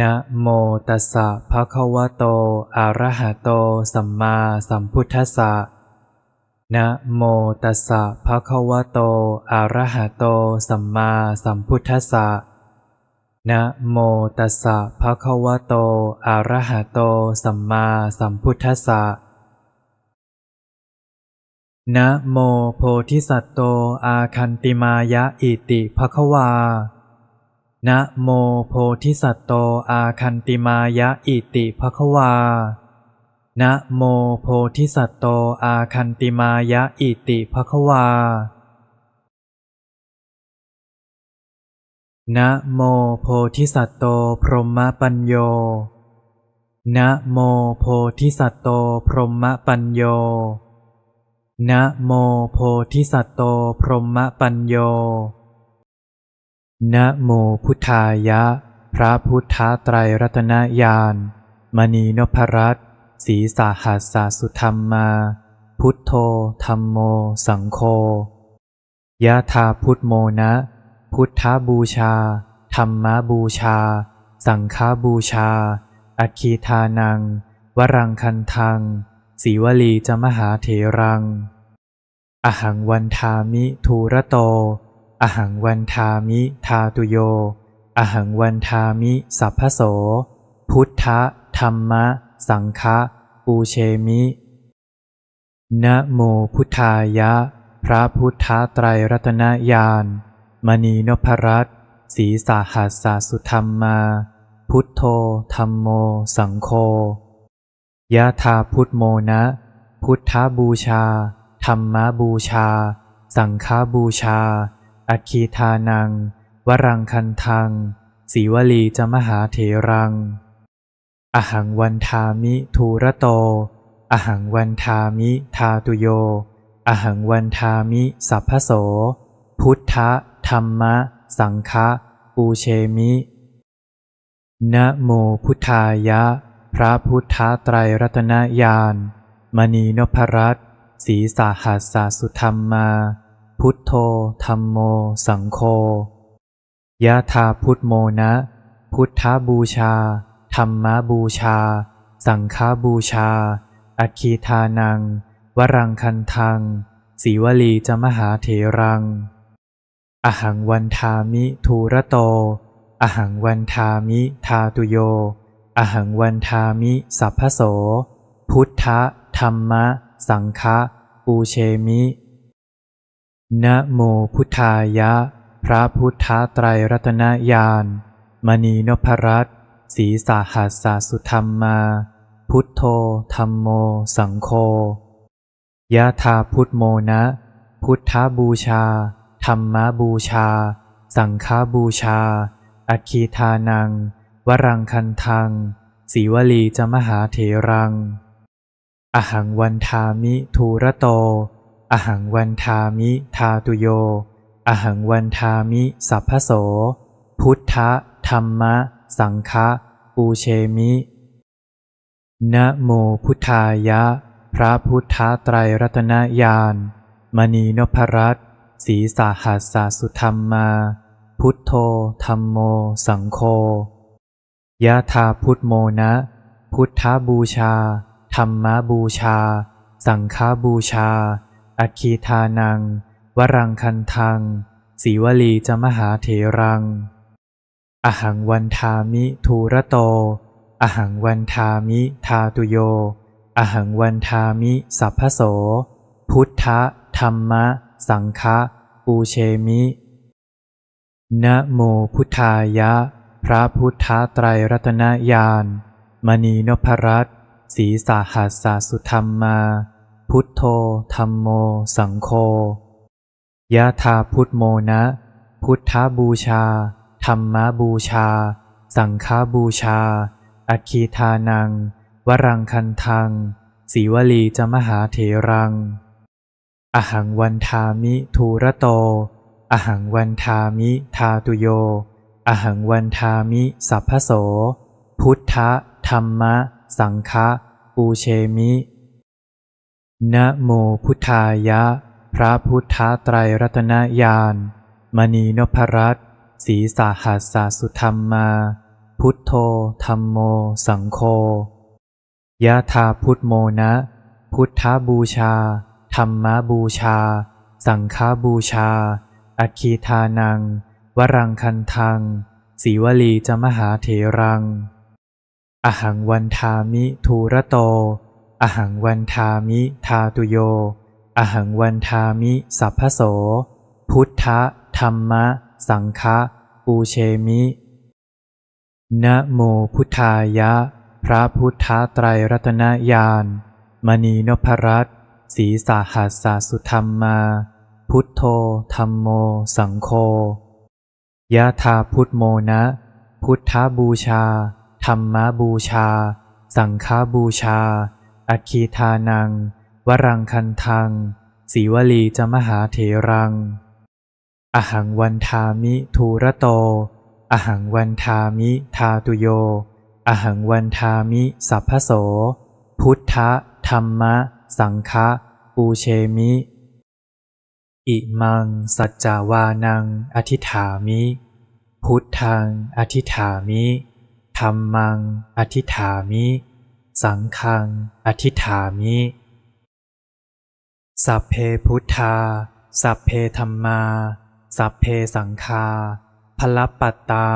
นะโมตัสสะภะคะวะโต อะระหะโต สัมมาสัมพุทธัสสะ นะโมตัสสะภะคะวะโต อะระหะโต สัมมาสัมพุทธัสสะ นะโมตัสสะภะคะวะโต อะระหะโต สัมมาสัมพุทธัสสะ นะโมโพธิสัตโต อาคันติมายะอิติภะคะวา นะโมโพธิสัตโตอาคันติมายะอิติภควา นะโมโพธิสัตโตอาคันติมายะอิติภควา นะโมโพธิสัตโตพรหมปัญโย นะโมโพธิสัตโตพรหมปัญโย นะโมโพธิสัตโตพรหมปัญโย นะโมพุทธายะ พระพุทธไตรรัตนญาณมณีนพรัตน์ศรีสาหัสสาสุธรรมมา พุทโธธรรมโม สังโฆยะธาพุทโมนะ พุทธบูชา ธรรมบูชา สังฆบูชา อัคคีทานัง วรังคันทังสีวลีจะมหาเถรัง อหังวันทามิทูระโต อหังวันทามิทาตุโย อหังวันทามิสัพพโส พุทธะธรรมะ สังฆะปูเชมินะโมพุทธายะ พระพุทธไตรรัตนญาณมณีนพรัตน์ศรีสาหัสสาสุธรรมมา พุทโธธรรมโม สังโฆยะธาพุทโมนะ พุทธบูชา ธรรมบูชา สังฆบูชา อัคีทานัง วรังคันทัง สีวลีจมหาเถรัง อหังวันทามิทูระโต อหังวันทามิทาตุโย อหังวันทามิสัพพโส พุทธธรรมะ สังฆะปูเชมินะโมพุทธายะ พระพุทธไตรรัตนญาณมณีนพรัตน์ศีสาหัสสาสุธรรมมา พุทโธธรรมโม สังโฆยะธาพุทโมนะ พุทธบูชา ธรรมบูชา สังฆบูชา อัคคีทานัง วรังคันทังสีวลีจมหาเถรัง อหังวันทามิทูระโต อหังวันทามิทาตุโย อหังวันทามิสัพพโส พุทธธรรมะ สังฆะปูเชมิ นะโมพุทธายะ พระพุทธไตรรัตนญาณมณีนพรัตศีสาหัสสาสุธรรมมา พุทโธธรรมโม สังโฆยะธาพุทโมนะ พุทธบูชา ธรรมบูชา สังฆบูชา อัคคีทานัง วรังคันทังสีวลีจะมหาเถรัง อหังวันทามิทูระโต อหังวันทามิทาตุโย อหังวันทามิสัพพโส พุทธะธรรมะ สังฆะปูเชมินะโมพุทธายะ พระพุทธไตรรัตนญาณมณีนพรัตน์ศรีสาหัสสาสุธรรมมา พุทโธธรรมโม สังโฆยะธาพุทโมนะ พุทธบูชา ธรรมบูชา สังฆบูชา อัคีทานัง วรังคันทัง สีวลีจมหาเถรัง อหังวันทามิทูระโต อหังวันทามิทาตุโย อหังวันทามิสัพพโส พุทธธรรมะ สังฆะปูเชมินะโมพุทธายะ พระพุทธไตรรัตนญาณมณีนพรัตน์ศีสาหัสสาสุธรรมมา พุทโธธรรมโม สังโฆยะธาพุทโมนะ พุทธบูชา ธรรมบูชา สังฆบูชา อัคคีทานัง วรังคันทังสีวลีจมหาเถรัง อหังวันทามิทูระโต อหังวันทามิทาตุโย อหังวันทามิสัพพโส พุทธธรรมะ สังฆะปูเชมิ นะโมพุทธายะ พระพุทธไตรรัตนญาณมณีนพรัตน์ศรีสาหัสสาสุธรรมมา พุทโธธรรมโม สังโฆยะธาพุทโมนะ พุทธบูชา ธรรมบูชา สังฆบูชา อัคคีทานัง วรังคันทังสีวลีจะมหาเถรัง อหังวันทามิทูระโต อหังวันทามิทาตุโย อหังวันทามิสัพพโส พุทธะธรรมะ สังฆะปูเชมินะโมพุทธายะ พระพุทธไตรรัตนญาณมณีนพรัตสีสาหัสสาสุธรรมมา พุทโธธรรมโม สังโฆยะธาพุทโมนะ พุทธบูชา ธรรมบูชา สังฆบูชา อัคคีทานัง วรังคันทัง สีวลีจะมหาเถรัง อหังวันทามิทูระโต อหังวันทามิทาตุโย อหังวันทามิสัพพโส พุทธธรรมะ สังฆะปูเชมิ อิมัง สัจจาวานัง อธิฐามิ พุทธัง อธิฐามิธรรมัง อธิฐามิ สังฆัง อธิฐามิ สัพเพพุทธา สัพเพธรรมา สัพเพสังฆาพลปัตตา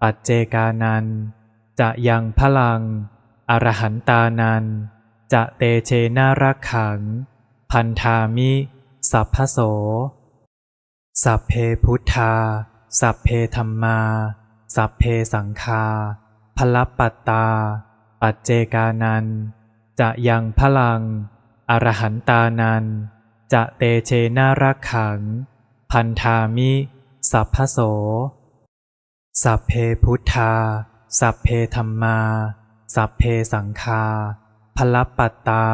ปัจเจกานัน จะยังพลัง อรหันตานัน จะเตเชนารักขัง พันธามิ สัพพโส สัพเพพุทธา สัพเพธรรมา สัพเพสังฆาพลปัตตา ปัจเจกานันจะยังพลัง อรหันตานันจะเตเชนารักขัง พันธามิ สัพพโส สัพเพพุทธา สัพเพธรรมา สัพเพสังฆาพลัปปัตตา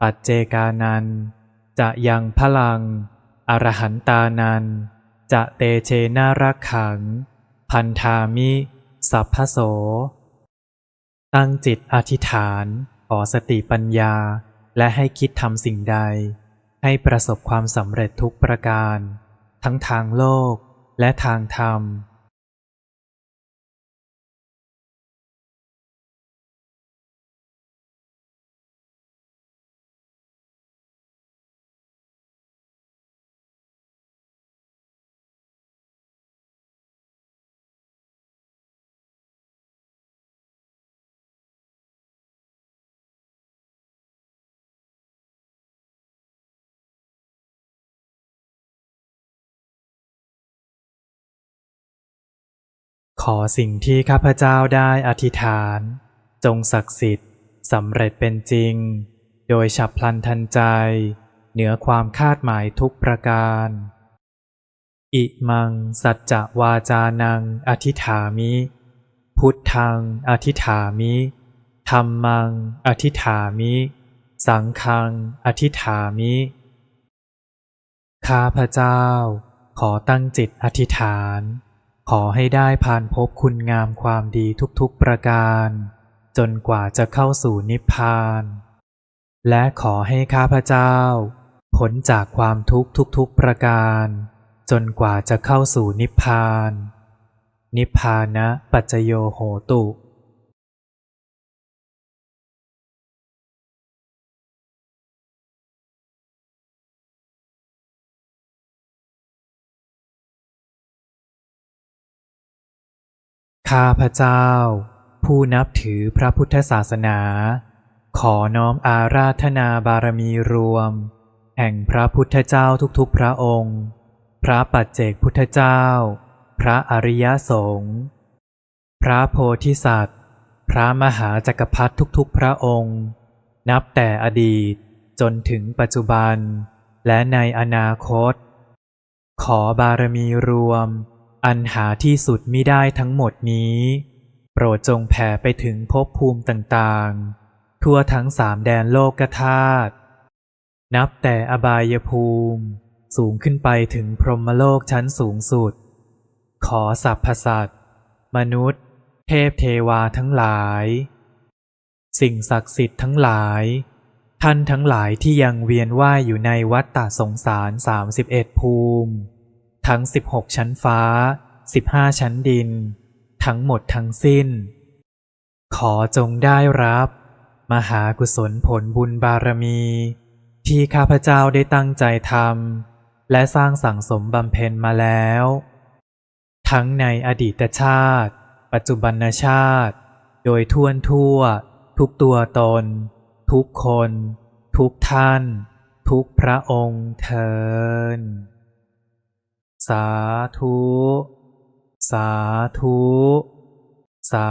ปัจเจกานันจะยังพลัง อรหันตานันจะเตเชนารักขัง พันธามิ สัพพโส ตั้งจิตอธิษฐาน ขอสติปัญญา และให้คิดทำสิ่งใด ให้ประสบความสำเร็จทุกประการ ทั้งทางโลกและทางธรรม ขอสิ่งที่ข้าพเจ้าได้อธิษฐาน จงศักดิ์สิทธิ์สำเร็จเป็นจริง โดยฉับพลันทันใจ เหนือความคาดหมายทุกประการ อิมัง สัจจะวาจานัง อธิษฐามิ พุทธัง อธิษฐามิธรรมัง อธิษฐามิ สังฆัง อธิษฐามิ ข้าพเจ้า ขอตั้งจิตอธิษฐาน ขอให้ได้ผ่านพบคุณงามความดีทุกๆประการ จนกว่าจะเข้าสู่นิพพาน และขอให้ข้าพเจ้าพ้นจากความทุกข์ทุกๆประการ จนกว่าจะเข้าสู่นิพพาน นิพพานะปัจจโยโหตุ ข้าพเจ้า ผู้นับถือพระพุทธศาสนา ขอน้อมอาราธนาบารมีรวม แห่งพระพุทธเจ้าทุกๆพระองค์ พระปัจเจกพุทธเจ้า พระอริยสงฆ์พระโพธิสัตว์ พระมหาจักรพรรดิทุกๆพระองค์ นับแต่อดีตจนถึงปัจจุบัน และในอนาคต ขอบารมีรวม อันหาที่สุดมิได้ทั้งหมดนี้ โปรดจงแผ่ไปถึงภพภูมิต่างๆ ทั่วทั้งสามแดนโลกธาตุนับแต่อบายภูมิ สูงขึ้นไปถึงพรหมโลกชั้นสูงสุด ขอสัพพสัตว์มนุษย์ เทพเทวาทั้งหลาย สิ่งศักดิ์สิทธิ์ทั้งหลาย ท่านทั้งหลายที่ยังเวียนว่ายอยู่ในวัฏฏะสงสารสามสิบเอ็ดภูมิ ทั้งสิบหกชั้นฟ้าสิบห้าชั้นดิน ทั้งหมดทั้งสิ้น ขอจงได้รับ มหากุศลผลบุญบารมี ที่ข้าพเจ้าได้ตั้งใจทำและสร้างสั่งสมบำเพ็ญมาแล้ว ทั้งในอดีตชาติ ปัจจุบันชาติ โดยทั่วทั่ว ทุกตัวตน ทุกคน ทุกท่าน ทุกพระองค์เทิน สาธุ สาธุ สา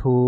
ธุ